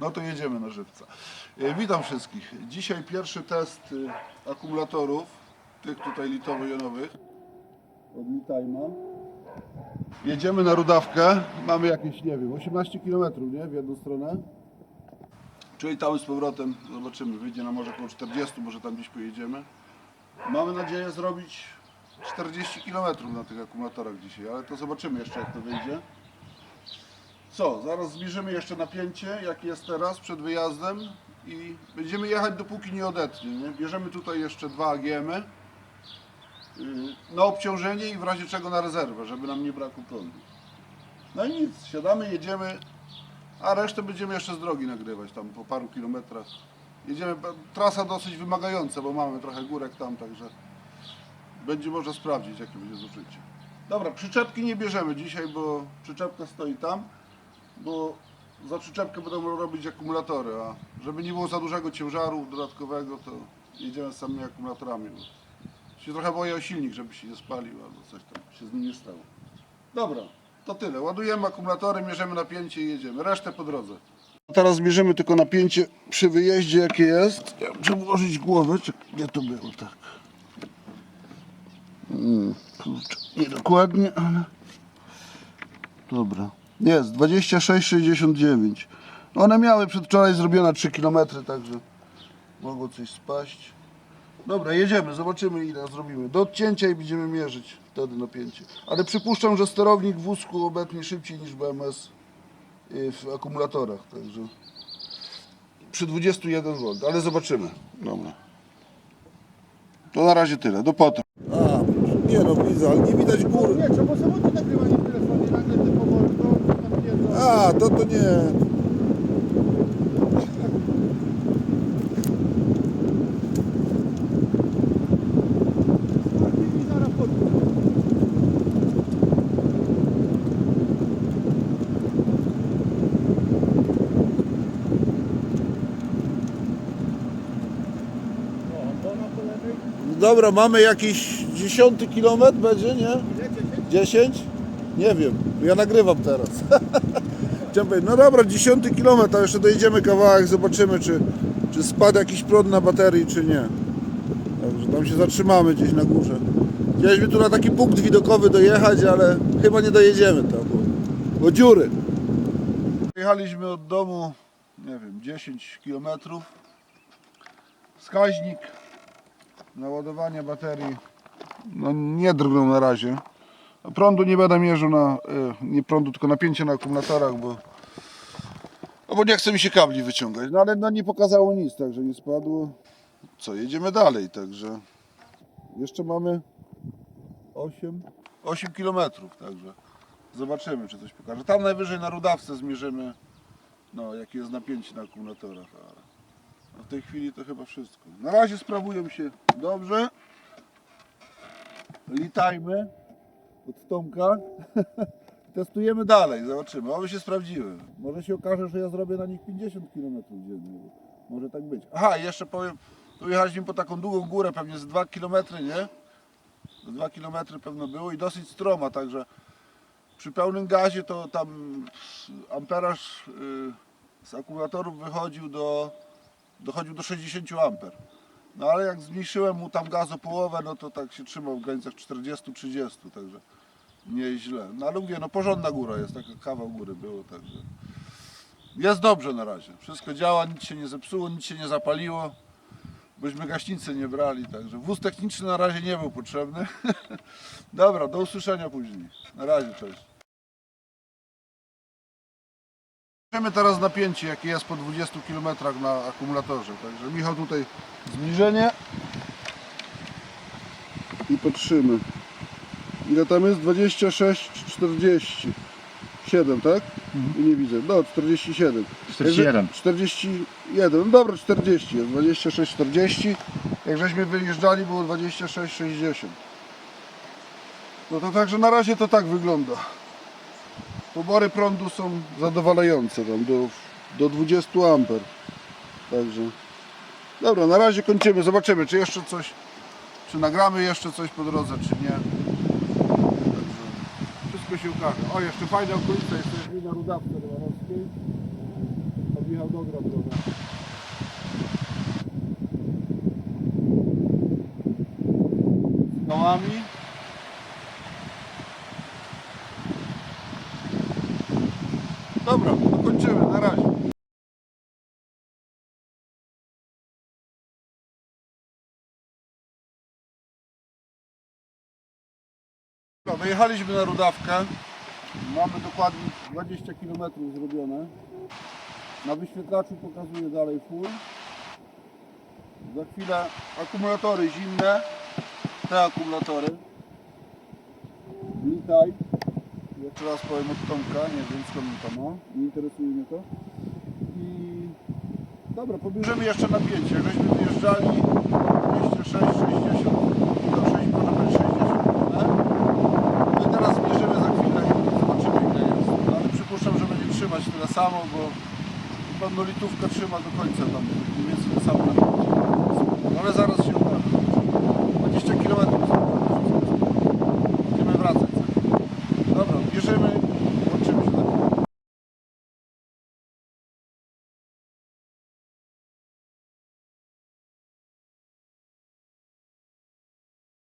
No to jedziemy na żywca. E, Witam wszystkich. Dzisiaj pierwszy test y, akumulatorów, tych tutaj litowo-jonowych od Litajma. Jedziemy na Rudawkę. Mamy jakieś, nie wiem, 18 km, nie? W jedną stronę. Czyli tam z powrotem, zobaczymy, wyjdzie nam może około 40, może tam gdzieś pojedziemy. Mamy nadzieję zrobić 40 km na tych akumulatorach dzisiaj, ale to zobaczymy jeszcze jak to wyjdzie. Co, zaraz zbliżymy jeszcze napięcie, jakie jest teraz przed wyjazdem i będziemy jechać dopóki nie odetnie. Nie? Bierzemy tutaj jeszcze dwa AGM-y yy, na obciążenie i w razie czego na rezerwę, żeby nam nie brakło prądu. No i nic, siadamy, jedziemy, a resztę będziemy jeszcze z drogi nagrywać, tam po paru kilometrach. Jedziemy, trasa dosyć wymagająca, bo mamy trochę górek tam, także będzie można sprawdzić, jakie będzie zużycie. Dobra, przyczepki nie bierzemy dzisiaj, bo przyczepka stoi tam, bo za przyczepkę będą robić akumulatory, a żeby nie było za dużego ciężaru dodatkowego, to jedziemy z samymi akumulatorami. Bo się trochę boję o silnik, żeby się nie spalił albo coś tam się z nim nie stało. Dobra, to tyle. Ładujemy akumulatory, mierzymy napięcie i jedziemy. Resztę po drodze. Teraz zmierzymy tylko napięcie przy wyjeździe, jakie jest. Ja muszę włożyć głowę, czy gdzie to było, tak. Mm, kurczę, niedokładnie, ale... Dobra. Jest, 26,69. One miały przedwczoraj zrobione 3 km, także mogło coś spaść. Dobra, jedziemy, zobaczymy ile zrobimy. Do odcięcia i będziemy mierzyć wtedy napięcie. Ale przypuszczam, że sterownik w wózku obetnie szybciej niż BMS y, w akumulatorach, także przy 21 V, ale zobaczymy. Dobra. To na razie tyle, do potem. A, nie no, widzę, ale nie widać góry. Nie, trzeba samochód nagrywanie w To to nie. Dobra, mamy jakiś dziesiąty kilometr będzie, nie? Ile? Dziesięć? 10? Nie wiem, ja nagrywam teraz. Chciałem powiedzieć, no dobra, dziesiąty kilometr, jeszcze dojedziemy kawałek, zobaczymy czy, czy spadł jakiś prąd na baterii, czy nie. Także tam się zatrzymamy gdzieś na górze. Chcieliśmy tu na taki punkt widokowy dojechać, ale chyba nie dojedziemy tam, bo, bo dziury. Jechaliśmy od domu, nie wiem, 10 kilometrów. Wskaźnik naładowania baterii no, nie drgnął na razie. Prądu nie będę mierzył na, e, nie prądu, tylko napięcie na akumulatorach, bo, no bo nie chce mi się kabli wyciągać. No ale no, nie pokazało nic, także nie spadło. Co, jedziemy dalej, także jeszcze mamy 8, 8 kilometrów, także zobaczymy, czy coś pokaże. Tam najwyżej na rudawce zmierzymy, no, jakie jest napięcie na akumulatorach, ale no, w tej chwili to chyba wszystko. Na razie sprawują się dobrze. Litajmy od Tomka. Testujemy dalej, zobaczymy. Oby się sprawdziły. Może się okaże, że ja zrobię na nich 50 km dziennie. Może tak być. Aha, jeszcze powiem, tu jechaliśmy po taką długą górę, pewnie z 2 km, nie? Z 2 km pewno było i dosyć stroma, także przy pełnym gazie to tam amperaż y, z akumulatorów wychodził do, dochodził do 60 amper. No ale jak zmniejszyłem mu tam gaz o połowę, no to tak się trzymał w granicach 40-30, także nieźle. No ale mówię, no porządna góra jest, taka kawał góry było, także jest dobrze na razie. Wszystko działa, nic się nie zepsuło, nic się nie zapaliło, bośmy gaśnicy nie brali, także wóz techniczny na razie nie był potrzebny. Dobra, do usłyszenia później. Na razie, cześć. Zobaczymy teraz napięcie, jakie jest po 20 km na akumulatorze. Także Michał tutaj zbliżenie i patrzymy. Ile tam jest? 26, 40. 7, tak? I nie widzę. No, 47. 47. 41. No dobra, 40 jest. 26, 40. Jak żeśmy wyjeżdżali, było 26, 60. No to także na razie to tak wygląda. Pobory prądu są zadowalające tam do, do 20 amper. Także. Dobra, na razie kończymy. Zobaczymy, czy jeszcze coś, czy nagramy jeszcze coś po drodze, czy nie. Wszystko. O, jeszcze fajna okolica, jesteśmy na Rudawce Rymanowskiej. Michał dogra trochę. skałami. Dobra, Wyjechaliśmy na Rudawkę. Mamy dokładnie 20 km zrobione. Na wyświetlaczu pokazuje dalej full. Za chwilę akumulatory zimne. Te akumulatory. Witaj. Jeszcze raz powiem od Tomka, nie wiem skąd to ma. Nie interesuje mnie to. I dobra, pobierzemy jeszcze napięcie. Żeśmy wyjeżdżali 206, 60, do 6, może być 60. Nie? My teraz zmierzymy za chwilę i zobaczymy ile jest. Ale przypuszczam, że będzie trzymać tyle samo, bo litówka trzyma do końca tam mniej więcej to samo. Ale zaraz się okaże. 20 km Będziemy wracać. Dobra, bierzemy